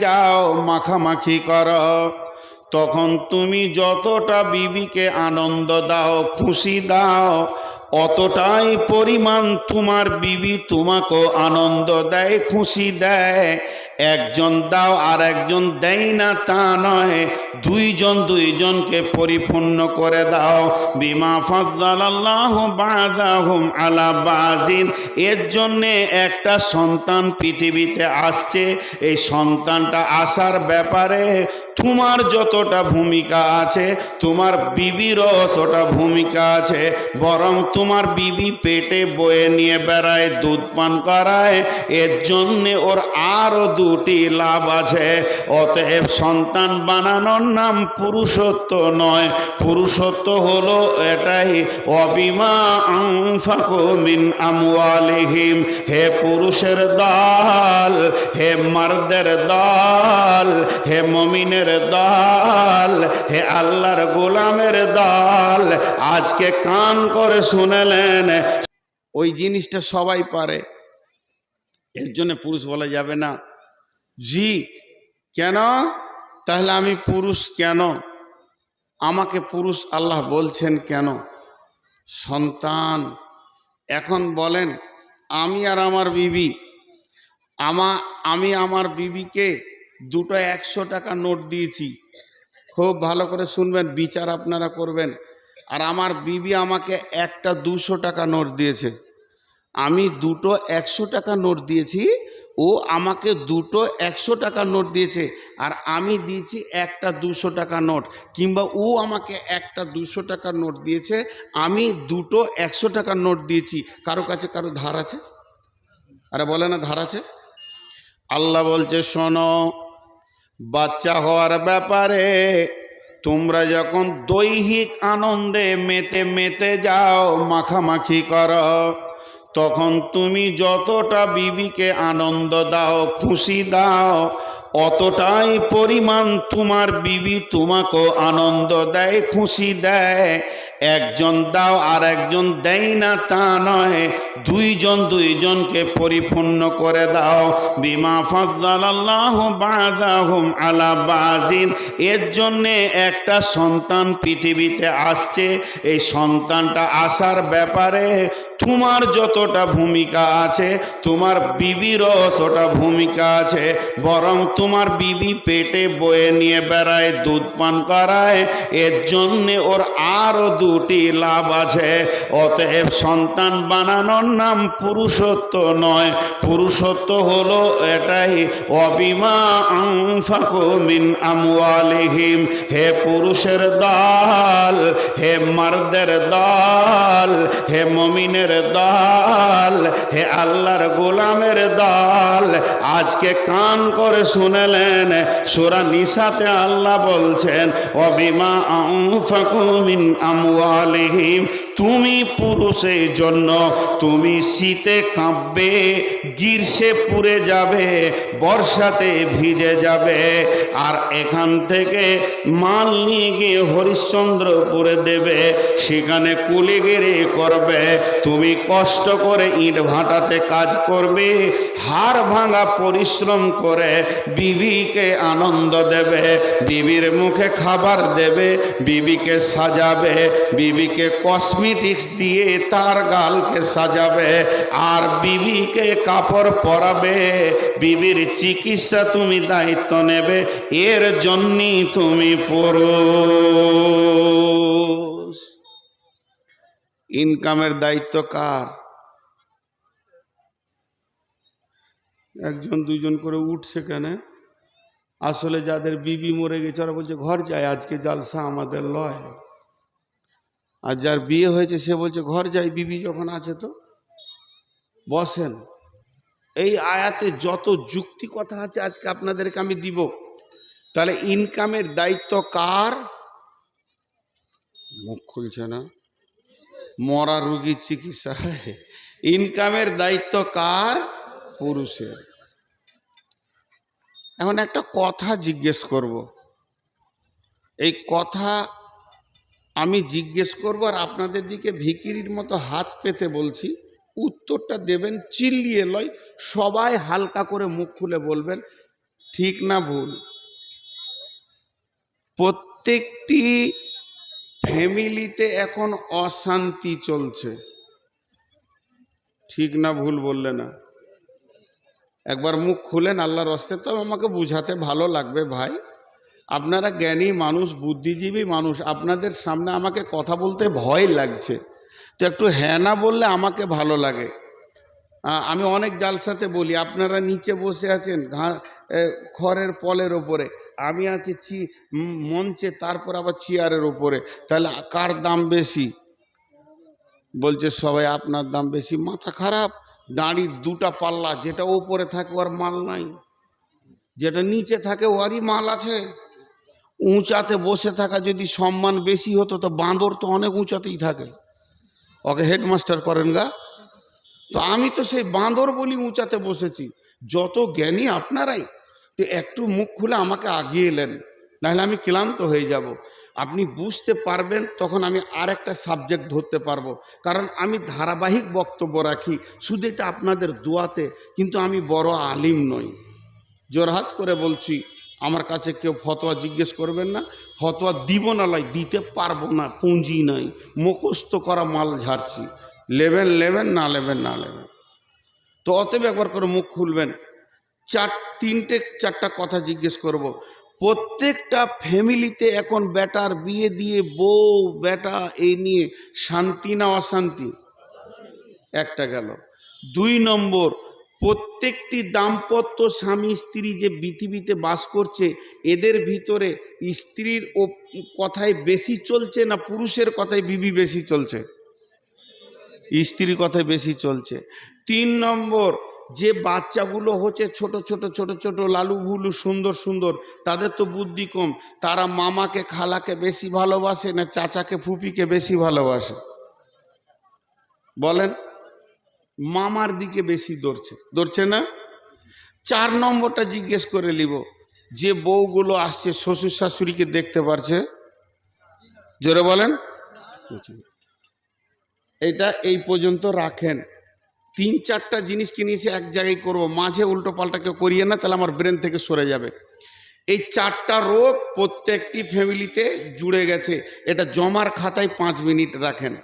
যাও মাখামাখি কর। তখন তুমি যতটা বিবিকে আনন্দ দাও খুশি দাও অতটাই পরিমাণ তোমার বিবি তোমাকেও আনন্দ দেয়, খুশি দেয়। একজন দাও আর একজন দেয় না তা নয়। দুইজন দুইজনকে পরিপূর্ণ করে দাও। বিমা বাজিন। এর জন্যে একটা সন্তান পৃথিবীতে আসছে। এই সন্তানটা আসার ব্যাপারে তোমার যতটা ভূমিকা আছে, তোমার বিবিরও অতটা ভূমিকা আছে। বরং তোমার বিবি পেটে বয়ে নিয়ে বেড়ায়, দুধ পান করায়। এর জন্যে ওর আরও দুটি লাভ আছে। অতএব সন্তান বানানোর নাম পুরুষত্ব নয়। পুরুষত্ব হলো এটাই, অবিমা মিন আমওয়ালিহিম। হে পুরুষের দল, হে মার্দের দল, হে মমিনের দল, হে আল্লাহর গোলামের দল। আজকে কান করে শুনেলেন ওই জিনিসটা সবাই পারে। এর জন্য পুরুষ বলা যাবে না। জি, কেন? তাহলে আমি পুরুষ কেন? আমাকে পুরুষ আল্লাহ বলছেন কেন? সন্তান, এখন বলেন, আমি আর আমার বিবি, আমা, আমি আমার বিবিকে দুটো একশো টাকা নোট দিয়েছি। খুব ভালো করে শুনবেন, বিচার আপনারা করবেন। আর আমার বিবি আমাকে একটা দুশো টাকা নোট দিয়েছে। আমি দুটো একশো টাকা নোট দিয়েছি, ও আমাকে দুটো একশো টাকা নোট দিয়েছে আর আমি দিয়েছি একটা দুশো টাকা নোট কিংবা ও আমাকে একটা দুশো টাকা নোট দিয়েছে, আমি দুটো একশো টাকার নোট দিয়েছি। কারও কাছে কারও ধার আছে? আরে বলে না ধার আছে। আল্লাহ বলছে, শোনো, বাচ্চা হওয়ার ব্যাপারে তোমরা যখন দৈহিক আনন্দে মেতে মেতে যাও, মাখামাখি কর, তখন তুমি যতটা বিবিকে আনন্দ দাও, খুশি দাও, অতটাই পরিমাণ তোমার বিবি তোমাকেও আনন্দ দেয়, খুশি দেয়। একজন দাও আর একজন দেয় না তা নয়। দুইজন দুইজনকে পরিপূর্ণ করে দাও। বিমা বাযাহুম আলা বাজিন। এর জন্যে একটা সন্তান পৃথিবীতে আসছে। এই সন্তানটা আসার ব্যাপারে তোমার যতটা ভূমিকা আছে, তোমার বিবিরও অতটা ভূমিকা আছে। বরং তোমার বিবি পেটে বয়ে নিয়ে বেড়ায়, দুধ পান করায়। এর জন্যে ওর আরও দুটি লাভ আছে। অতএব সন্তান বানানোর নাম পুরুষত্ব নয়। পুরুষত্ব হলো এটাই, অবিমা আনফাকু মিন আমওয়ালিহিম হে পুরুষের দল, হে মারদের দল, হে মমিনের দল, হে আল্লাহর গোলামের দল। আজকে কান করে শুনেলেন, সুরা নিসাতে আল্লাহ বলছেন, অবিমা আনফাকু মিন আমওয়ালিহিম তুমি পুরুষের জন্য, তুমি শীতে কাঁপবে, গ্রীষ্মে পুড়ে যাবে, বর্ষাতে ভিজে যাবে। আর এখান থেকে মাল নিয়ে গিয়ে হরিশ্চন্দ্রপুরে দেবে, সেখানে কুলিগিরি করবে। তুমি কষ্ট করে ইট ভাটাতে কাজ করবে হাড় ভাঙা পরিশ্রম করে বিবিকে আনন্দ দেবে, বিবির মুখে খাবার দেবে, বিবিকে সাজাবে, বিবিকে কসমেটিক্স দিয়ে তার গালকে সাজাবে, আর বিবিকে কাপড় পরাবে। বিবির চিকিৎসা তুমি দায়িত্ব নেবে, এর জন্যই তুমি পুরুষ। ইনকামের দায়িত্ব কার? একজন দুজন করে উঠছে কেন? আসলে যাদের বিবি মরে গেছে, ওরা বলছে, ঘর যায়, আজকে জালসা আমাদের লয়। আর যার বিয়ে হয়েছে, সে বলছে, ঘর যাই, বিবি যখন আছে তো? বসেন। এই আয়াতে যত যুক্তি কথা আছে, আজকে আপনাদেরকে আমি দিব। তাহলে ইনকামের দায়িত্ব কার? মুখ খুলছে না। মরা রুগীর চিকিৎসা। ইনকামের দায়িত্ব কার? পুরুষের। এখন একটা কথা জিজ্ঞেস করব। এই কথা আমি জিজ্ঞেস করব আর আপনাদের দিকে ভিকিরির মতো হাত পেতে বলছি। উত্তরটা দেবেন, চিল্লিয়ে লয়, সবাই হালকা করে মুখ খুলে বলবেন, ঠিক না ভুল। প্রত্যেকটি ফ্যামিলিতে এখন অশান্তি চলছে। ঠিক না ভুল বললে না। একবার মুখ খুলেন, আল্লাহর হস্তে তো আমাকে বুঝাতে ভালো লাগবে ভাই। আপনারা জ্ঞানী মানুষ বুদ্ধিজীবী মানুষ আপনাদের সামনে আমাকে কথা বলতে ভয় লাগছে। তো একটু হ্যাঁ না বললে আমাকে ভালো লাগে। আমি অনেক জালসাতে বলি আপনারা নিচে বসে আছেন ঘা খড়ের পলের ওপরে আমি আছি উম, মঞ্চে তারপর আবার চেয়ারের ওপরে তাহলে কার দাম বেশি? বলছে সবাই আপনার দাম বেশি। মাথা খারাপ দাঁড়ির দুটা পাল্লা যেটা ওপরে থাকে ওর মাল নাই। যেটা নিচে থাকে ওরই মাল আছে। উঁচাতে বসে থাকা যদি সম্মান বেশি হতো, তো বাঁদর তো অনেক উঁচাতেই থাকে। ওকে হেডমাস্টার করেন গা। তো আমি তো সেই বাঁদর বলি উঁচাতে বসেছি। যত জ্ঞানী আপনারাই, তো একটু মুখ খুলে আমাকে আগিয়ে এলেন, নাহলে আমি ক্লান্ত হয়ে যাব। আপনি বুঝতে পারবেন, তখন আমি আর একটা সাবজেক্ট ধরতে পারব। কারণ আমি ধারাবাহিক বক্তব্য রাখি, শুধু এটা আপনাদের দোয়াতে, কিন্তু আমি বড় আলিম নই। জোরহাত করে বলছি আমার কাছে কেউ ফতোয়া জিজ্ঞেস করবেন না, ফতোয়া দিব না লাই, দিতে পারব না, পুঁজি নাই, মুখস্থ করা মাল ঝাড়ছি, লেবেন লেবেন, না লেবেন না লেবেন। তো অতএব একবার করে মুখ খুলবেন, চার, তিনটে, চারটা কথা জিজ্ঞেস করব। প্রত্যেকটা ফ্যামিলিতে এখন বেটার বিয়ে দিয়ে বউ, বেটা, এই নিয়ে শান্তি না অশান্তি? একটা গেল। দুই নম্বর প্রত্যেকটি দাম্পত্য স্বামী স্ত্রী যে পৃথিবীতে বাস করছে, এদের ভিতরে স্ত্রীর ও কথায় বেশি চলছে না পুরুষের কথায় বিবি বেশি চলছে? স্ত্রীর কথায় বেশি চলছে। তিন নম্বর, যে বাচ্চাগুলো হচ্ছে ছোট ছোট ছোট ছোট, লালু ভুলু, সুন্দর সুন্দর, তাদের তো বুদ্ধি কম। তারা মামাকে, খালাকে বেশি ভালোবাসে না চাচাকে ফুপিকে বেশি ভালোবাসে? বলেন। মামার দিকে বেশি দৌড়ছে। দৌড়ছে না? চার নম্বরটা জিজ্ঞেস করে নিব, যে বউগুলো আসছে, শ্বশুর শাশুড়িকে দেখতে পারছে? জোরে বলেন। এটা এই পর্যন্ত রাখেন। তিন চারটা জিনিস নিয়ে এসে এক জায়গায় করব, মাঝে উল্টো পাল্টা কেউ করিয়ে না, তাহলে আমার ব্রেন থেকে সরে যাবে। এই চারটা রোগ প্রত্যেকটি ফ্যামিলিতে জুড়ে গেছে। এটা জমার খাতায় পাঁচ মিনিট রাখেন।